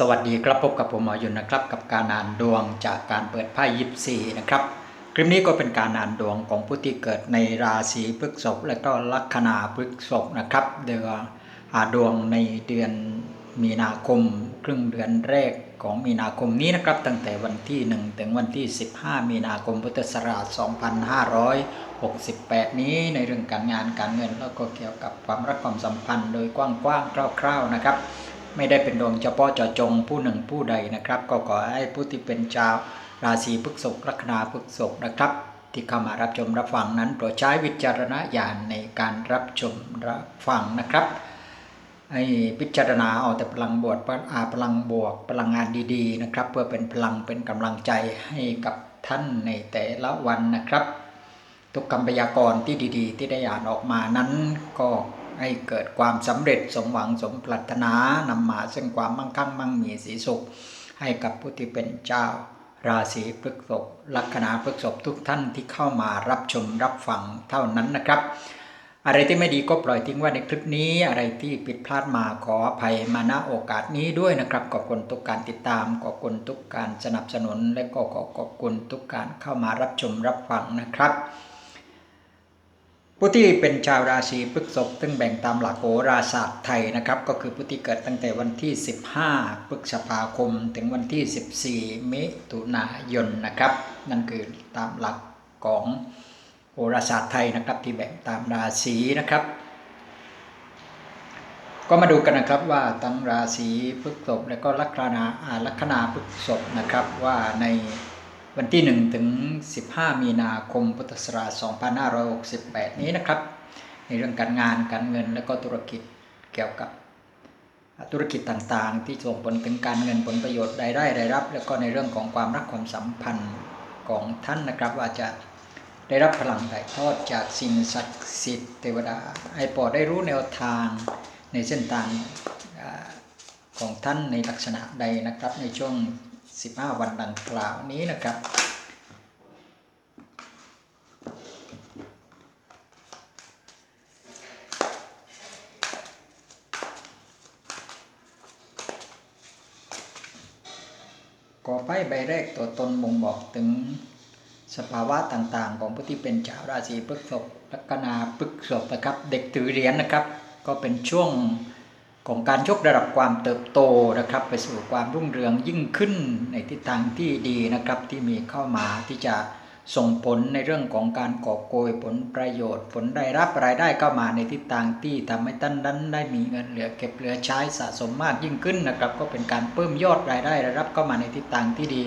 สวัสดีครับพบกับผมหมอยุนนะครับ กับการอ่านดวงจากการเปิดไพ่ยิปซีนะครับ คลิปนี้ก็เป็นการอ่านดวงของผู้ที่เกิดในราศีพฤษภและก็ลัคนาพฤษภนะครับเดือนอาดวงในเดือนมีนาคม ครึ่งเดือนแรกของมีนาคมนี้นะครับ ตั้งแต่วันที่ 1 ถึงวันที่ 15 มีนาคมพุทธศักราช 2568 นี้ในเรื่องการงานการเงินแล้วก็เกี่ยวกับความรักความสัมพันธ์โดยกว้างๆคร่าว ๆนะครับ ไม่ได้เป็นดวงเฉพาะเจาะจงผู้หนึ่งผู้ใดนะครับ ก็ขอให้ผู้ที่เป็นชาวราศีพฤษภลัคนาพฤษภนะครับ ที่เข้ามารับชมรับฟังนั้นโปรดใช้วิจารณญาณในการรับชมรับฟังนะครับให้พิจารณาเอาแต่พลังบวกอาพลังบวกพลังงานดีๆนะครับ เพื่อเป็นพลังเป็นกำลังใจให้กับท่านในแต่ละวันนะครับ ทุกคำพยากรณ์ที่ดี ๆ ที่ได้อ่านออกมานั้นก็ ให้เกิดความสำเร็จสมหวังสมปรารถนานำมาซึ่งความมั่งคั่งมั่งมีสีสุข ให้กับผู้ที่เป็นเจ้า ราศีพฤกษภลัคนาพฤกษภทุกท่านที่เข้ามารับชมรับฟังเท่านั้นนะครับ อะไรที่ไม่ดีก็ปล่อยทิ้งไว้ในคลิปนี้ อะไรที่ผิดพลาดมาขออภัยมาณโอกาสนี้ด้วยนะครับขอบคุณทุกการติดตาม ขอบคุณทุกการสนับสนุน และก็ขอขอบคุณทุกการเข้ามารับชมรับฟังนะครับ ผู้ที่เป็นชาวราศีพฤษภซึ่งแบ่งตามหลักโหราศาสตร์ไทยนะครับ ก็คือผู้ที่เกิดตั้งแต่วันที่ 15พฤษภาคม ถึงวันที่ 14 มิถุนายนนะครับ นั่นคือตามหลักของโหราศาสตร์ไทยนะครับที่แบ่งตามราศีนะครับ ก็มาดูกันนะครับว่าทั้งราศีพฤษภและก็ลัคนาอ่าลัคนาพฤษภนะครับว่าใน วันที่ 1 ถึง 15 มีนาคมพุทธศักราช 2568 นี้นะครับ ในเรื่องการงานการเงินและก็ธุรกิจเกี่ยวกับธุรกิจต่างๆ ที่ส่งผลถึงการเงินผลประโยชน์รายได้รายรับ แล้วก็ในเรื่องของความรักความสัมพันธ์ของท่านนะครับ ว่าจะได้รับพลังถ่ายทอดจากสิ่งศักดิ์สิทธิ์เทวดาให้ปอได้รู้แนวทางในเส้นทางของท่านในลักษณะใดนะครับในช่วง 15 วันดังกล่าวนี้นะครับก่อไพ่ใบแรกตัวตนบ่งบอกถึงสภาวะต่างๆ ของผู้ที่เป็นชาวราศีพฤษภลัคนาพฤษภนะครับ เด็กถือเหรียญนะครับ ก็เป็นช่วง ของการยกระดับความเติบโตนะครับ ไปสู่ความรุ่งเรืองยิ่งขึ้นในทิศทางที่ดีนะครับที่มีเข้ามาที่จะส่งผลในเรื่องของการกอบโกยผลประโยชน์ ผลได้รับรายได้เข้ามาในทิศทางที่ทำให้ท่านนั้นได้มีเงินเหลือเก็บเหลือใช้สะสมมากยิ่งขึ้นนะครับ ก็เป็นการเพิ่มยอดรายได้รายรับเข้ามาในทิศทางที่ดี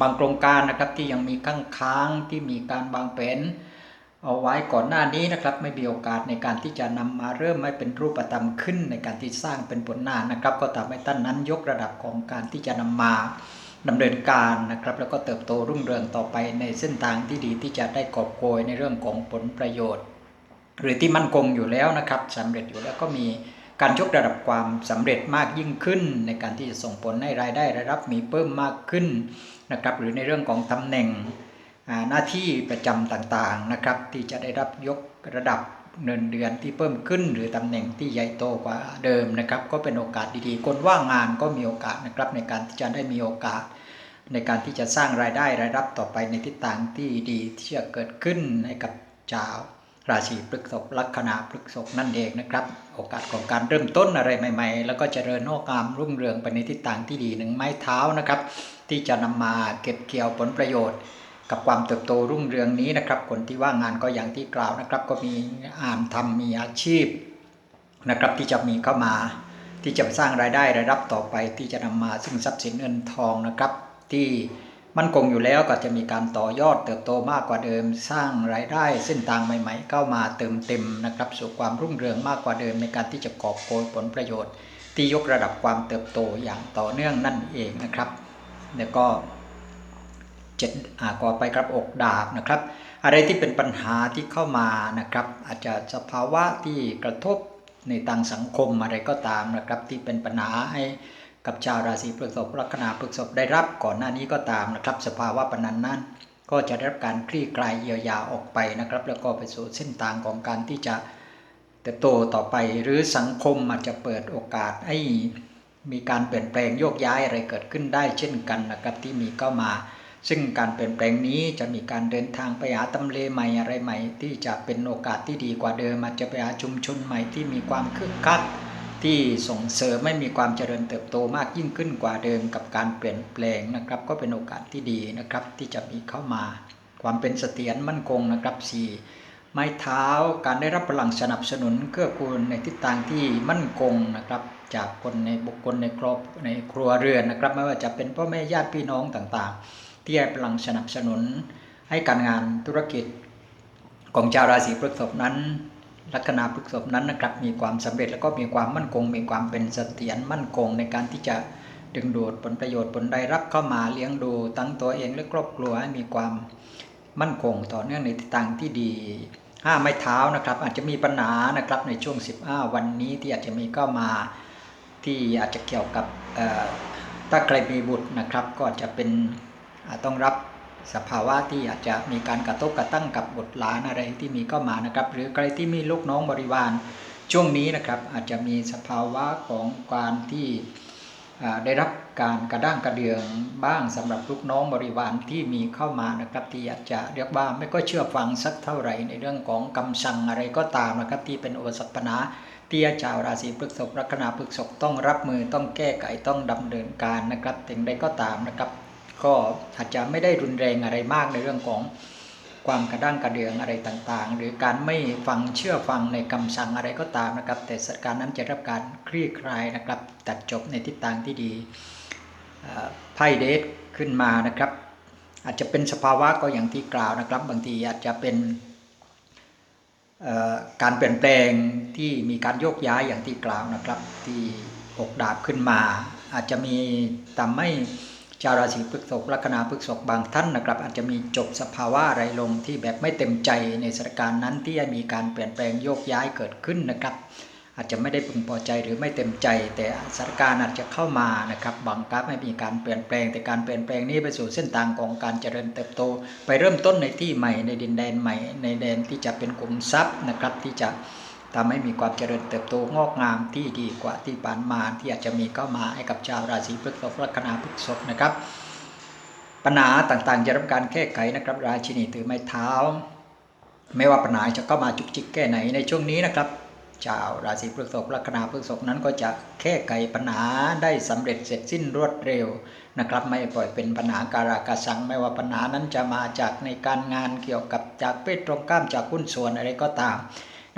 บางโครงการนะครับที่ยังมีข้างค้างที่มีการบางแผน เอาไว้ก่อนหน้านี้นะครับ ไม่มีโอกาสในการที่จะนำมาเริ่มให้เป็นรูปธรรมขึ้น ในการที่สร้างเป็นผลงานนะครับ ก็ทำให้ท่านนั้นยกระดับของการที่จะนำมาดำเนินการนะครับ แล้วก็เติบโตรุ่งเรืองต่อไปในเส้นทางที่ดีที่จะได้กอบโกยในเรื่องของผลประโยชน์ หรือที่มั่นคงอยู่แล้วนะครับสำเร็จอยู่แล้วก็มีการยกระดับความสำเร็จมากยิ่งขึ้น ในการที่จะส่งผลให้รายได้รายรับมีเพิ่มมากขึ้นนะครับหรือในเรื่องของตำแหน่ง หน้าที่ประจำต่างๆนะครับ ที่จะได้รับยกระดับเงินเดือนที่เพิ่มขึ้น หรือตำแหน่งที่ใหญ่โตกว่าเดิมนะครับ ก็เป็นโอกาสดีๆ คนว่างงานก็มีโอกาสนะครับ ในการที่จะได้มีโอกาส ในการที่จะสร้างรายได้รายรับต่อไปในทิศทางที่ดีที่จะเกิดขึ้นให้กับชาวราศีพฤษภลัคนาพฤษภนั่นเองนะครับ โอกาสของการเริ่มต้นอะไรใหม่ ๆ แล้วก็เจริญโอกามรุ่งเรืองไปในทิศทางที่ดีหนึ่งไม้เท้านะครับ ที่จะนำมาเก็บเกี่ยวผลประโยชน์ กับความเติบโตรุ่งเรืองนี้นะครับ คนที่ว่างงานก็อย่างที่กล่าวนะครับ ก็มีอ่านทำมีอาชีพนะครับที่จะมีเข้ามา ที่จะสร้างรายได้รายรับต่อไป ที่จะนำมาซึ่งทรัพย์สินเงินทองนะครับ ที่มั่นคงอยู่แล้วก็จะมีการต่อยอดเติบโตมากกว่าเดิม สร้างรายได้เส้นทางใหม่ ๆ เข้ามาเติมเต็มนะครับสู่ความรุ่งเรืองมากกว่าเดิม ในการที่จะกอบโกยผลประโยชน์ ที่ยกระดับความเติบโตอย่างต่อเนื่องนั่นเองนะครับแล้วก็ เจ็ดอ่าก่อไปครับอกดาบนะครับ อะไรที่เป็นปัญหาที่เข้ามานะครับ อาจจะสภาวะที่กระทบในทางสังคมอะไรก็ตามนะครับ ที่เป็นปัญหาให้กับชาวราศีพฤษภลัคนาพฤษภได้รับก่อนหน้านี้ก็ตามนะครับ สภาวะปนันนั้นก็จะได้รับการคลี่คลายเยียวยาออกไปนะครับ แล้วก็ไปสู่เส้นทางของการที่จะเติบโตต่อไปหรือสังคมอาจจะเปิดโอกาสให้มีการเปลี่ยนแปลงโยกย้ายอะไรเกิดขึ้นได้เช่นกันนะครับที่มีเข้ามา ซึ่งการเปลี่ยนแปลงนี้จะมีการเดินทางไปหาตำเลใหม่อะไรใหม่ ที่จะเป็นโอกาสที่ดีกว่าเดิมอาจจะไปหาชุมชนใหม่ที่มีความคึกคักที่ส่งเสริมไม่มีความเจริญเติบโตมากยิ่งขึ้นกว่าเดิมกับการเปลี่ยนแปลงนะครับ ก็เป็นโอกาสที่ดีนะครับ ที่จะมีเข้ามา ความเป็นเสถียรมั่นคงนะครับสี่ไม้เท้าการได้รับพลังสนับสนุนเกื้อกูลในทิศทางที่มั่นคงนะครับ จากคนในบุคคลในครอบในครัวเรือนนะครับ ไม่ว่าจะเป็นพ่อแม่ญาติพี่น้องต่างๆ ที่ให้พลังสนับสนุน ให้การงานธุรกิจ ของชาวราศีพฤษภนั้น ลัคนาพฤษภนั้นนะครับมีความสำเร็จแล้วก็มีความมั่นคง มีความเป็นเสถียรมั่นคงในการที่จะดึงดูดผลประโยชน์ผลได้รับเข้ามาเลี้ยงดูทั้งตัวเองและครอบครัวให้มีความมั่นคงต่อเนื่องในทิศทางที่ดีห้าไม้เท้านะครับ อาจจะมีปัญหานะครับในช่วง 15 วันนี้ที่อาจจะมีเข้ามาที่อาจจะเกี่ยวกับถ้าใครมีบุตรนะครับ ก็จะเป็น ต้องรับสภาวะที่อาจจะมีการกระทบกระทั่งกับบุตรหลานอะไรที่มีเข้ามานะครับ หรือใครที่มีลูกน้องบริวารช่วงนี้นะครับอาจจะมีสภาวะของการที่ได้รับการกระด้างกระเดืองบ้างสำหรับลูกน้องบริวารที่มีเข้ามานะครับที่อาจจะเรียกว่าไม่ก็เชื่อฟังสักเท่าไหร่ในเรื่องของคำสั่งอะไรก็ตามนะครับที่เป็นอุปสรรคปัญหาที่ชาวราศีพฤษภลัคนาพฤษภต้องรับมือต้องแก้ไขต้องดำเนินการนะครับถึงใดก็ตามนะครับ ก็อาจจะไม่ได้รุนแรงอะไรมากในเรื่องของความกระด้างกระเดืองอะไรต่างๆ หรือการไม่ฟังเชื่อฟังในคำสั่งอะไรก็ตามนะครับ แต่สถานการณ์นั้นจะรับการคลี่คลายนะครับ ตัดจบในทิศทางที่ดีไพ่เดทขึ้นมานะครับ อาจจะเป็นสภาวะก็อย่างที่กล่าวนะครับ บางทีอาจจะเป็นการเปลี่ยนแปลงที่มีการโยกย้ายอย่างที่กล่าวนะครับ ที่หกดาบขึ้นมา อาจจะมีทำให้ ชาวราศีพฤษภลัคนาพฤษภบางท่านนะครับ อาจจะมีจบสภาวะอะไรลงที่แบบไม่เต็มใจในสถานการณ์นั้นที่มีการเปลี่ยนแปลงโยกย้ายเกิดขึ้นนะครับ อาจจะไม่ได้พึงพอใจหรือไม่เต็มใจ แต่สถานการณ์อาจจะเข้ามานะครับบังคับให้มีการเปลี่ยนแปลง แต่การเปลี่ยนแปลงนี้ไปสู่เส้นทางของการเจริญเติบโต ไปเริ่มต้นในที่ใหม่ในดินแดนใหม่ ในแดนที่จะเป็นกลุ่มทรัพย์นะครับที่จะ ทำให้มีความเจริญเติบโตงอกงามที่ดีกว่าที่ผ่านมาที่อาจจะมีเข้ามาให้กับชาวราศีพฤษภลัคนาพฤษภนะครับ ปัญหาต่างๆจะรับการแก้ไขนะครับ ราชินีถือไม้เท้า ไม่ว่าปัญหาจะเข้ามาจุกจิกแค่ไหนในช่วงนี้นะครับชาวราศีพฤษภลัคนาพฤษภนั้นก็จะแก้ไขปัญหาได้สำเร็จเสร็จสิ้นรวดเร็วนะครับ ไม่ปล่อยเป็นปัญหาการากาสัง ไม่ว่าปัญหานั้นจะมาจากในการงานเกี่ยวกับจากเพศตรงข้ามจากหุ้นส่วนอะไรก็ตาม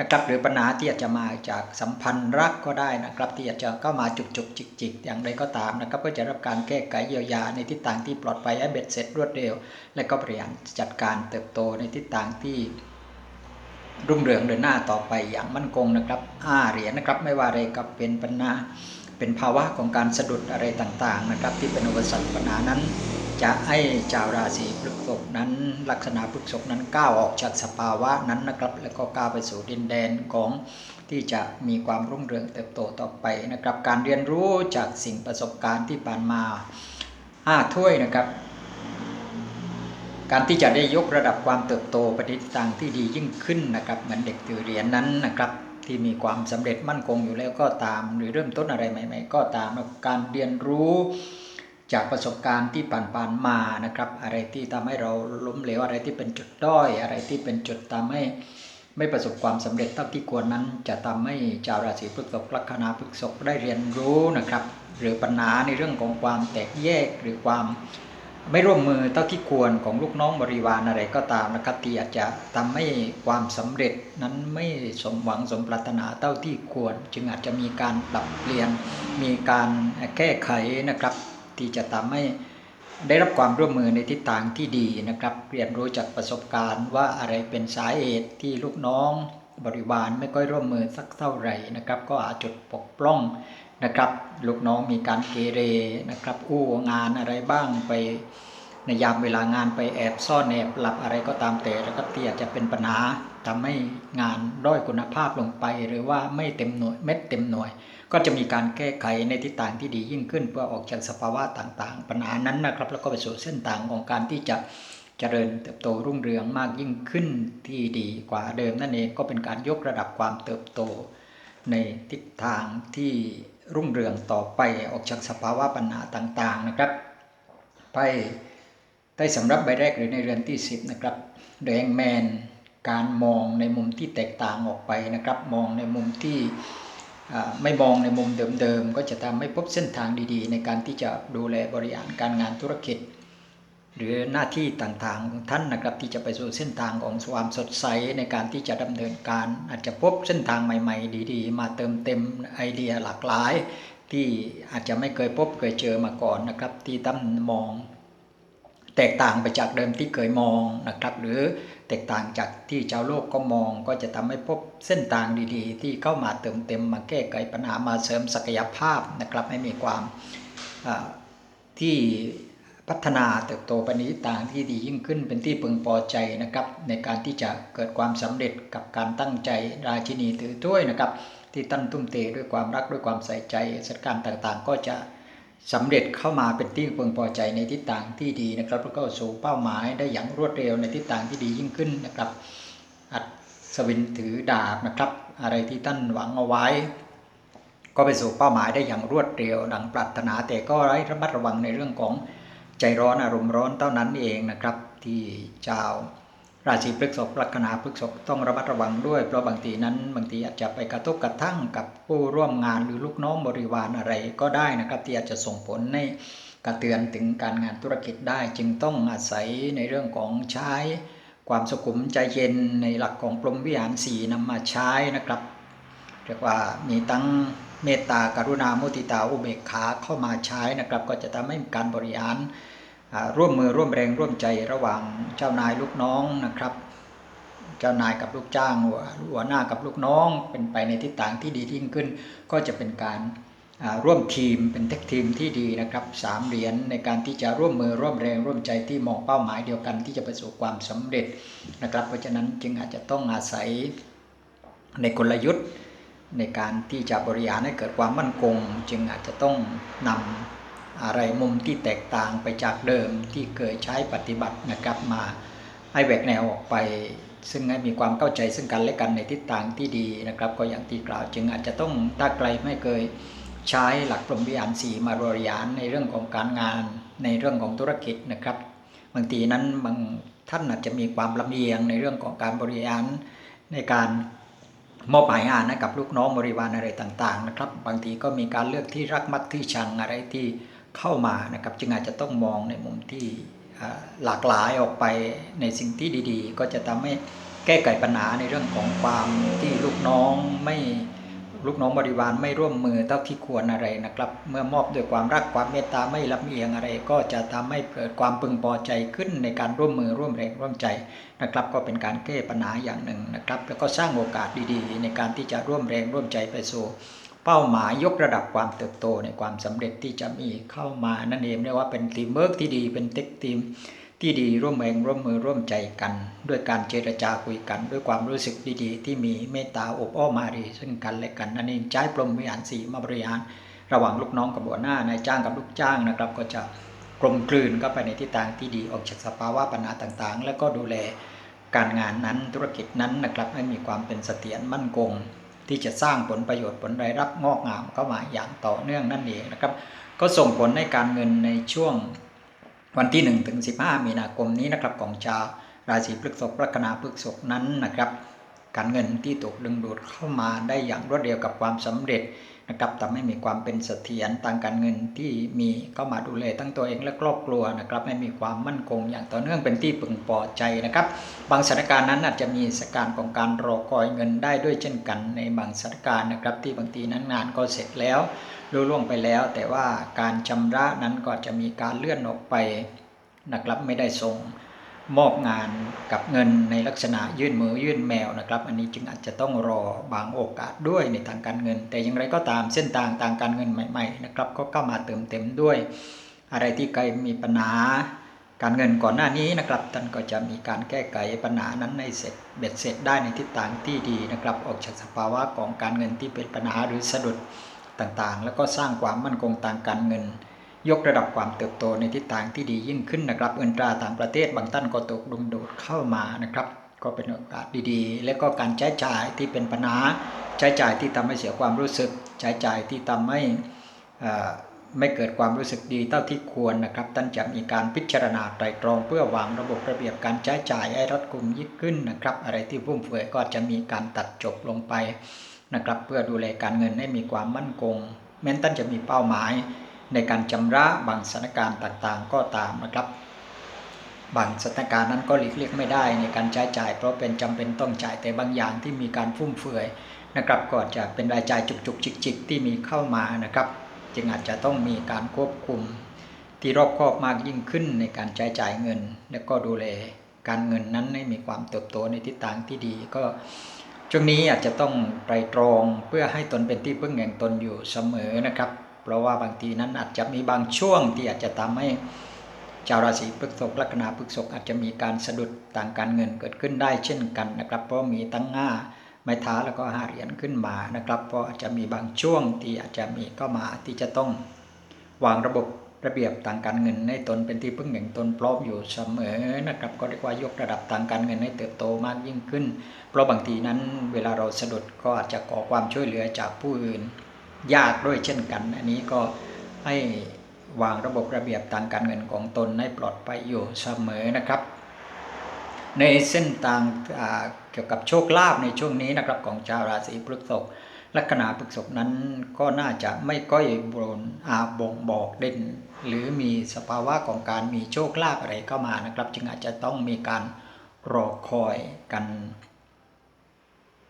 นะครับ หรือปัญหาที่อาจจะมาจากสัมพันธ์รักก็ได้นะครับ ที่อาจจะเข้ามาจุกจุกจิกจิกอย่างไรก็ตามนะครับ ก็จะรับการแก้ไขเยียวยาในทิศทางที่ปลอดภัยให้เบ็ดเสร็จรวดเร็ว และก็บริหารจัดการเติบโตในทิศทางที่รุ่งเรืองเดินหน้าต่อไปอย่างมั่นคงนะครับห้าเหรียญนะครับ ไม่ว่าอะไรกับเป็นปัญหาเป็นภาวะของการสะดุดอะไรต่างๆนะครับ ที่เป็นอุปสรรคปัญหานั้น จะให้ชาวราศีพฤษภนั้น ลัคนาพฤษภนั้นก้าวออกจากสภาวะนั้นนะครับ แล้วก็ก้าวไปสู่ดินแดนของที่จะมีความรุ่งเรืองเติบโตต่อไปนะครับ การเรียนรู้จากสิ่งประสบการณ์ที่ผ่านมาห้าถ้วยนะครับ การที่จะได้ยกระดับความเติบโตไปในทิศทางที่ดียิ่งขึ้นนะครับ เหมือนเด็กถือเหรียญนั้นนะครับที่มีความสำเร็จมั่นคงอยู่แล้วก็ตาม หรือเริ่มต้นอะไรใหม่ ๆ ก็ตามการเรียนรู้ จากประสบการณ์ที่ผ่านๆมานะครับ อะไรที่ทำให้เราล้มเหลวอะไรที่เป็นจุดด้อย อะไรที่เป็นจุดทำให้ไม่ประสบความสำเร็จเท่าที่ควรนั้น จะทำให้ชาวราศีพฤษภลัคนาพฤษภได้เรียนรู้นะครับ หรือปัญหาในเรื่องของความแตกแยกหรือความไม่ร่วมมือเท่าที่ควรของลูกน้องบริวารอะไรก็ตามนะครับที่อาจจะทำให้ความสำเร็จนั้นไม่สมหวังสมปรารถนาเท่าที่ควร จึงอาจจะมีการปรับเปลี่ยนมีการแก้ไขนะครับ ที่จะทำให้ได้รับความร่วมมือในทิศทางที่ดีนะครับ เรียนรู้จากประสบการณ์ว่าอะไรเป็นสาเหตุที่ลูกน้อง บริวารไม่ค่อยร่วมมือสักเท่าไหร่นะครับ ก็อาจจุดปกป้องนะครับ ลูกน้องมีการเกเรนะครับ อู้งานอะไรบ้างไปในยามเวลางานไปแอบซ่อนแอบหลับอะไรก็ตามแต่นะครับที่อาจจะเป็นปัญหา ทำให้งานด้อยคุณภาพลงไป หรือว่าไม่เต็มหน่วยเม็ดเต็มหน่วย ก็จะมีการแก้ไขในทิศทางที่ดียิ่งขึ้น เพื่อออกจากสภาวะต่างๆ ปัญหานั้นนะครับ แล้วก็ไปสู่เส้นทางของการที่จะเจริญเติบโตรุ่งเรืองมากยิ่งขึ้นที่ดีกว่าเดิมนั่นเองก็เป็นการยกระดับความเติบโต ในทิศทางที่รุ่งเรืองต่อไปออกจากสภาวะปัญหาต่างๆนะครับ ไปได้สำหรับใบแรกหรือในเรือนที่ 10 นะครับแดงแมน การมองในมุมที่แตกต่างออกไปนะครับ มองในมุมที่ไม่มองในมุมเดิมๆ ก็จะทำให้พบเส้นทางดีๆ ในการที่จะดูแลบริหารการงานธุรกิจ หรือหน้าที่ต่างๆของท่านนะครับที่จะไปสู่เส้นทางของความสดใสในการที่จะดำเนินการ อาจจะพบเส้นทางใหม่ ๆ ดีๆ มาเติมเต็มไอเดียหลากหลาย ที่อาจจะไม่เคยพบเคยเจอมาก่อนนะครับ ที่ตั้มมอง แตกต่างไปจากเดิมที่เคยมองนะครับ หรือแตกต่างจากที่ชาวโลกก็มองก็จะทำให้พบเส้นทางดีๆ ที่เข้ามาเติมเต็มมาแก้ไขปัญหามาเสริมศักยภาพนะครับให้มีความที่พัฒนาเติบโตไปในทิศทางที่ดียิ่งขึ้นเป็นที่พึงพอใจนะครับ ในการที่จะเกิดความสำเร็จกับการตั้งใจราชินีถือถ้วยนะครับ ที่ตั้นตุ้มเตด้วยความรักด้วยความใส่ใจสถานการณ์ต่างๆ ก็จะ สำเร็จเข้ามาเป็นที่พึงพอใจในทิศทางที่ดีนะครับแล้วก็สู่เป้าหมายได้อย่างรวดเร็วในทิศทางที่ดียิ่งขึ้นนะครับ อัศวินถือดาบนะครับ อะไรที่ท่านหวังเอาไว้ ก็ไปสู่เป้าหมายได้อย่างรวดเร็วดังปรารถนาแต่ก็ไร้ระมัดระวังในเรื่องของใจร้อนอารมณ์ร้อนเท่านั้นเองนะครับ ที่เจ้า ราศีพฤษภลัคนาพฤษภต้องระมัดระวังด้วยเพราะบางทีนั้น บางทีอาจจะไปกระทบกระทั่งกับผู้ร่วมงานหรือลูกน้องบริวารอะไรก็ได้นะครับที่อาจจะส่งผลในกระเตือนถึงการงานธุรกิจได้ จึงต้องอาศัยในเรื่องของใช้ความสุขุมใจเย็นในหลักของปรมวิหารสีนำมาใช้นะครับเรียกว่ามีตั้งเมตตากรุณามุติตาอุเบกขาเข้ามาใช้นะครับ ก็จะทำให้การบริหาร ร่วมมือร่วมแรงร่วมใจระหว่างเจ้านายลูกน้องนะครับ เจ้านายกับลูกจ้างหัวหัวหน้ากับลูกน้อง เป็นไปในทิศทางที่ดียิ่งขึ้น ก็จะเป็นการร่วมทีมเป็นเทคทีมที่ดีนะครับสามเหรียญในการที่จะร่วมมือร่วมแรงร่วมใจที่มองเป้าหมายเดียวกันที่จะประสบความสำเร็จนะครับ เพราะฉะนั้นจึงอาจจะต้องอาศัยในกลยุทธ์ในการที่จะบริหารให้เกิดความมั่นคง จึงอาจจะต้องนำ อะไรมุมที่แตกต่างไปจากเดิมที่เคยใช้ปฏิบัตินะครับมาให้แหวกแนวออกไป ซึ่งให้มีความเข้าใจซึ่งกันและกันในทิศทางที่ดีนะครับ ก็อย่างที่กล่าวจึงอาจจะต้องถ้าไกลไม่เคยใช้หลักปรมวิหารสีมาบริหารในเรื่องของการงานในเรื่องของธุรกิจนะครับบางทีนั้นบางท่านอาจจะมีความลำเอียงในเรื่องของการบริหารในการมอบหมายงานให้กับลูกน้องบริวารอะไรต่างๆนะครับ บางทีก็มีการเลือกที่รักมักที่ชังอะไรที่ เข้ามานะครับจึงอาจจะต้องมองในมุมที่หลากหลายออกไปในสิ่งที่ดี ๆ ก็จะทำให้แก้ไขปัญหาในเรื่องของความที่ลูกน้องไม่ลูกน้องบริวารไม่ร่วมมือเท่าที่ควรอะไรนะครับ เมื่อมอบด้วยความรักความเมตตาไม่ลำเอียงอะไร ก็จะทำให้เกิดความพึงพอใจขึ้นในการร่วมมือร่วมแรงร่วมใจนะครับ ก็เป็นการแก้ปัญหาอย่างหนึ่งนะครับ แล้วก็สร้างโอกาสดีๆ ในการที่จะร่วมแรงร่วมใจไปสู่ เป้าหมายยกระดับความเติบโตในความสำเร็จที่จะมีเข้ามานั่นเองเรียกว่าเป็นทีมเวิร์กที่ดีเป็นเทคทีมที่ดีร่วมแรงร่วมมือร่วมใจกัน ด้วยการเจรจาคุยกัน ด้วยความรู้สึกดีๆ ที่มีเมตตาอบอ้อมารีซึ่งกันและกันนั่นเองใช้ปรมวิหารสีมาบริหาร ระหว่างลูกน้องกับหัวหน้านายจ้างกับลูกจ้างนะครับ ก็จะกลมกลืนเข้าไปในทิศทางที่ดีออกจากสภาวะปัญหาต่างๆ แล้วก็ดูแลการงานนั้นธุรกิจนั้นนะครับให้มีความเป็นเสถียรมั่นคง ที่จะสร้างผลประโยชน์ผลรายรับงอกงามเข้ามาอย่างต่อเนื่องนั่นเองนะครับ ก็ส่งผลในการเงินในช่วงวันที่1ถึง15 มีนาคมนี้นะครับของชาวราศีพฤษภลัคนาพฤษภนั้นนะครับ การเงินที่ถูกดึงดูดเข้ามาได้อย่างรวดเร็วกับความสำเร็จนะครับทำให้มีความเป็นเสถียรทางการเงินที่มีเข้ามาดูแลทั้งตัวเองและครอบครัวนะครับให้มีความมั่นคงอย่างต่อเนื่องเป็นที่พึงพอใจนะครับ บางสถานการณ์นั้นอาจจะมีสถานการณ์ของการรอคอยเงินได้ด้วยเช่นกัน ในบางสถานการณ์นะครับ ที่บางทีนั้นงานก็เสร็จแล้วรู้ล่วงไปแล้ว แต่ว่าการชำระนั้นก็จะมีการเลื่อนออกไปนะครับไม่ได้ส่ง มอบงานกับเงินในลักษณะยื่นมือยื่นแมวนะครับ อันนี้จึงอาจจะต้องรอบางโอกาสด้วยในทางการเงิน แต่อย่างไรก็ตามเส้นทางทางการเงินใหม่ๆนะครับก็เข้ามาเติมเต็มด้วย อะไรที่เคยมีปัญหาการเงินก่อนหน้านี้นะครับท่านก็จะมีการแก้ไขปัญหานั้นในเสร็จเบ็ดเสร็จได้ในทิศทางที่ดีนะครับ ออกจากสภาวะของการเงินที่เป็นปัญหาหรือสะดุดต่างๆ แล้วก็สร้างความมั่นคงทางการเงิน ยกระดับความเติบโตในทิศทางที่ดียิ่งขึ้นนะครับ เงินตราต่างประเทศบางท่านก็ตกดุมโดดเข้ามานะครับ ก็เป็นโอกาสดีๆ และก็การใช้จ่ายที่เป็นปัญหาใช้จ่ายที่ทำให้เสียความรู้สึก ใช้จ่ายที่ทำให้อ่อไม่เกิดความรู้สึกดีเท่าที่ควรนะครับท่านจะมีการพิจารณาไตรตรองเพื่อวางระบบระเบียบการใช้จ่ายให้รัดกุมยิ่งขึ้นนะครับ อะไรที่ฟุ่มเฟือยก็จะมีการตัดจบลงไปนะครับ เพื่อดูแลการเงินให้มีความมั่นคงแม้ท่านจะมีเป้าหมาย ในการชำระบางสถานการณ์ต่างๆ ก็ตามนะครับ บางสถานการณ์นั้นก็หลีกเลี่ยงไม่ได้ในการใช้จ่าย เพราะเป็นจำเป็นต้องจ่ายแต่บางอย่างที่มีการฟุ่มเฟือยนะครับก็จะเป็นรายจ่ายจุกๆจิกๆ ที่มีเข้ามานะครับ จึงอาจจะต้องมีการควบคุมที่รอบคอบมากยิ่งขึ้นในการใช้จ่ายเงิน และก็ดูแลการเงินนั้นให้มีความเติบโตในทิศทางที่ดีก็ช่วงนี้อาจจะต้องไตรตรองเพื่อให้ตนเป็นที่พึ่งแห่งตนอยู่เสมอนะครับ เพราะว่าบางทีนั้นอาจจะมีบางช่วงที่อาจจะทำให้ชาวราศีพฤษภลัคนาพฤษภอาจจะมีการสะดุดทางการเงินเกิดขึ้นได้เช่นกันนะครับ เพราะมีตั้งห้าไม้ท้าแล้วก็ห้าเหรียญขึ้นมานะครับ เพราะอาจจะมีบางช่วงที่อาจจะมีเข้ามาที่จะต้องวางระบบระเบียบทางการเงินให้ตนเป็นที่พึ่งแห่งตนพร้อมอยู่เสมอนะครับก็เรียกว่ายกระดับทางการเงินให้เติบโตมากยิ่งขึ้น เพราะบางทีนั้นเวลาเราสะดุดก็อาจจะขอความช่วยเหลือจากผู้อื่น ยากด้วยเช่นกัน อันนี้ก็ให้วางระบบระเบียบทางการเงินของตนให้ปลอดภัยอยู่เสมอนะครับ ในเส้นทางเกี่ยวกับโชคลาภในช่วงนี้นะครับของชาวราศีพฤษภลัคนาพฤษภนั้นก็น่าจะไม่ก้อยบนอาบ่งบอกเด่น หรือมีสภาวะของการมีโชคลาภอะไรเข้ามานะครับ จึงอาจจะต้องมีการรอคอยกัน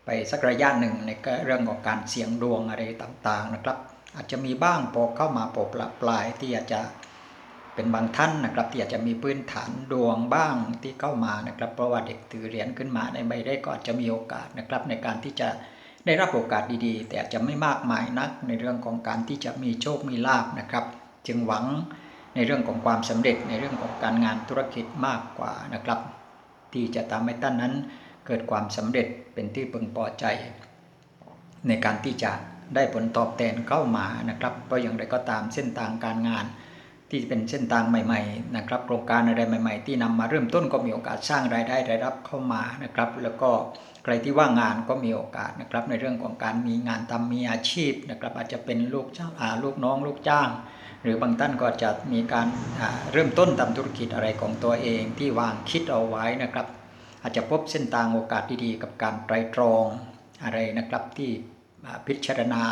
ไปสักระยะหนึ่งในเรื่องของการเสี่ยงดวงอะไรต่างๆนะครับ อาจจะมีบ้างพอเข้ามาปลปลายที่อาจจะเป็นบางท่านนะครับที่อาจจะมีพื้นฐานดวงบ้างที่เข้ามานะครับ เพราะว่าเด็กถือเหรียญขึ้นมาในใบได้ก็อาจจะมีโอกาสนะครับ ในการที่จะได้รับโอกาสดีๆ แต่อาจจะไม่มากมายนักในเรื่องของการที่จะมีโชคมีลาภนะครับ จึงหวังในเรื่องของความสำเร็จในเรื่องของการงานธุรกิจมากกว่านะครับ ที่จะทำให้ท่านนั้น เกิดความสำเร็จเป็นที่พึงพอใจ ในการที่จะได้ผลตอบแทนเข้ามานะครับเพราะอย่างไรก็ตามเส้นทางการงาน ที่เป็นเส้นทางใหม่ๆนะครับโครงการอะไรใหม่ ๆ ที่นำมาเริ่มต้นก็มีโอกาสสร้างรายได้รายรับเข้ามานะครับ แล้วก็ใครที่ว่างงานก็มีโอกาสนะครับในเรื่องของการมีงานทำมีอาชีพนะครับอาจจะเป็นลูกเจ้าอาลูกน้อง ลูกจ้าง หรือบางท่านก็จะมีการเริ่มต้นทำธุรกิจอะไรของตัวเองที่วางคิดเอาไว้นะครับ อาจจะพบเส้นทางโอกาสดีๆ กับการไตรตรองอะไรนะครับที่พิจารณา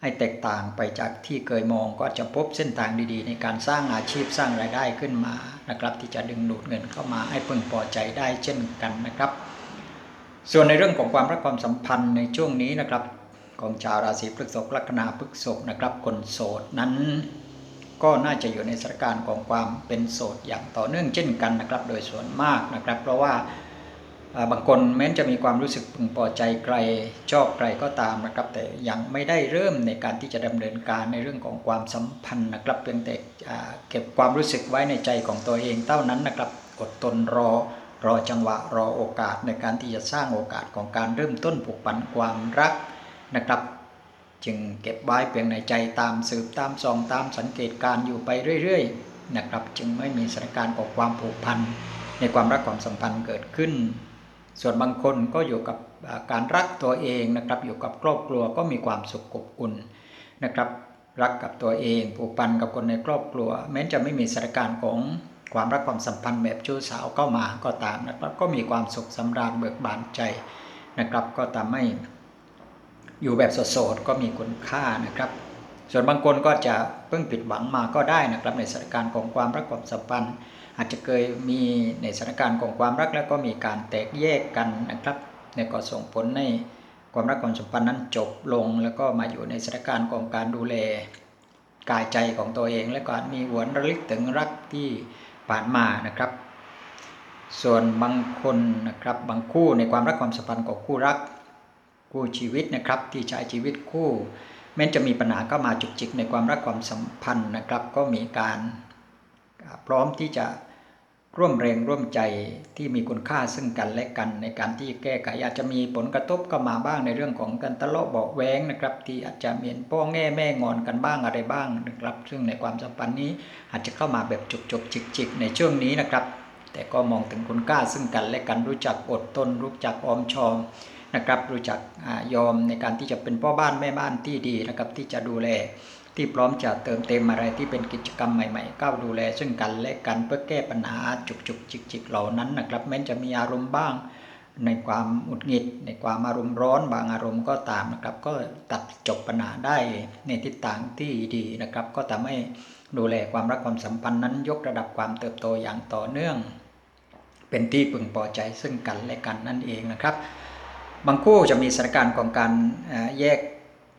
ให้แตกต่างไปจากที่เคยมองก็จะพบเส้นทางดีๆ ในการสร้างอาชีพสร้างรายได้ขึ้นมานะครับ ที่จะดึงดูดเงินเข้ามาให้พึงพอใจได้เช่นกันนะครับ ส่วนในเรื่องของความรักความสัมพันธ์ในช่วงนี้นะครับ ของชาวราศีพฤษภลัคนาพฤษภนะครับคนโสดนั้น ก็น่าจะอยู่ในสถานการณ์ของความเป็นโสดอย่างต่อเนื่องเช่นกันนะครับ โดยส่วนมากนะครับ เพราะว่าบางคนแม้นจะมีความรู้สึกพึงพอใจใครชอบใครก็ตามนะครับ แต่ยังไม่ได้เริ่มในการที่จะดำเนินการในเรื่องของความสัมพันธ์นะครับเพียงแต่เก็บความรู้สึกไว้ในใจของตัวเองเท่านั้นนะครับอดทนรอรอจังหวะรอโอกาสในการที่จะสร้างโอกาสของการเริ่มต้นผูกพันความรักนะครับ จึงเก็บไว้เพียงในใจตามสืบตามส่องตามสังเกตการอยู่ไปเรื่อยๆนะครับจึงไม่มีสถานการณ์ของความผูกพันในความรักความสัมพันธ์เกิดขึ้น ส่วนบางคนก็อยู่กับการรักตัวเองนะครับอยู่กับครอบครัวก็มีความสุขอบอุ่นนะครับรักกับตัวเองผูกพันกับคนในครอบครัว แม้จะไม่มีสถานการณ์ของความรักความสัมพันธ์แบบชู้สาวเข้ามาก็ตามนะครับก็มีความสุขสำราญเบิกบานใจนะครับก็ทำให้ อยู่แบบสดๆก็มีคุณค่านะครับ ส่วนบางคนก็จะเพิ่งผิดหวังมาก็ได้นะครับ ในสถานการณ์ของความรักความสัมพันธ์อาจจะเคยมีในสถานการณ์ของความรักแล้วก็มีการแตกแยกกันนะครับในก็ส่งผลให้ความรักความสัมพันธ์นั้นจบลง แล้วก็มาอยู่ในสถานการณ์ของการดูแลกายใจของตัวเอง และการมีหวนระลึกถึงรักที่ผ่านมานะครับ ส่วนบางคนนะครับบางคู่ในความรักความสัมพันธ์ของคู่รัก คู่ชีวิตนะครับ ที่ใช้ชีวิตคู่แม้จะมีปัญหาก็มาจุกจิกในความรักความสัมพันธ์นะครับ ก็มีการพร้อมที่จะร่วมแรงร่วมใจที่มีคุณค่าซึ่งกันและกันในการที่แก้ไขอาจจะมีผลกระทบก็มาบ้างในเรื่องของการทะเลาะเบาแว้งนะครับ ที่อาจจะมีพ่อแง่แม่งอนกันบ้างอะไรบ้างนะครับ ซึ่งในความสัมพันธ์นี้อาจจะเข้ามาแบบจุกจกจิกจิกในช่วงนี้นะครับ แต่ก็มองถึงคุณค่าซึ่งกันและกันรู้จักอดทนรู้จักออมชอม นะครับ รู้จักอยอมในการที่จะเป็นพ่อบ้านแม่บ้านที่ดีนะครับ ที่จะดูแลที่พร้อมจะเติมเต็มอะไรที่เป็นกิจกรรมใหม่ๆก้าวดูแล ซึ่งกันและกันเพื่อแก้ปัญหาจุกจุกจิกจิกเหล่านั้นนะครับ แม้จะมีอารมณ์บ้าง ในความหงุดหงิด ในความอารมณ์ร้อนบางอารมณ์ก็ตามนะครับ ก็ตัดจบปัญหาได้ในทิศทางที่ดีนะครับ ก็ทำให้ดูแลความรักความสัมพันธ์นั้นยกระดับความเติบโตอย่างต่อเนื่อง เป็นที่พึงพอใจซึ่งกันและกันนั่นเองนะครับ บางคู่จะมีสถานการณ์ของการแยก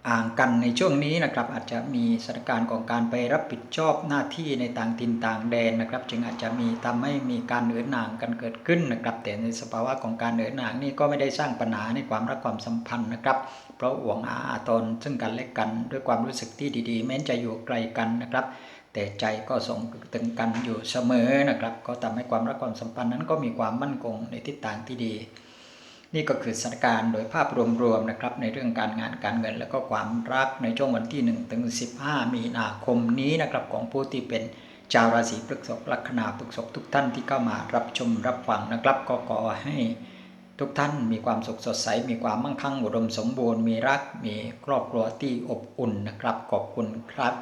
อ่างกันในช่วงนี้นะครับ อาจจะมีสถานการณ์ของการไปรับผิดชอบหน้าที่ในต่างถิ่นต่างแดนนะครับ จึงอาจจะมีทำให้มีการเหนือหน่างกันเกิดขึ้นนะครับ แต่ในสภาวะของการเหนือหน่างนี่ก็ไม่ได้สร้างปัญหาในความรักความสัมพันธ์นะครับ เพราะหวงอาอาตนซึ่งกันและกันด้วยความรู้สึกที่ดีๆ แม้จะอยู่ไกลกันนะครับแต่ใจก็ส่งถึงกันอยู่เสมอนะครับ ก็ทำให้ความรักความสัมพันธ์นั้นก็มีความมั่นคงในทิศทางที่ดี นี่ก็คือสถานการณ์โดยภาพรวมๆนะครับในเรื่องการงานการเงิน และก็ความรักในช่วงวันที่1ถึง15 มีนาคมนี้นะครับของผู้ที่เป็นชาวราศีพฤษภลัคนาพฤษภทุกท่านที่เข้ามารับชมรับฟังนะครับ ก็ขอให้ทุกท่านมีความสุขสดใส มีความมั่งคั่งอุดมสมบูรณ์ มีรัก มีครอบครัวที่อบอุ่นนะครับ ขอบคุณครับ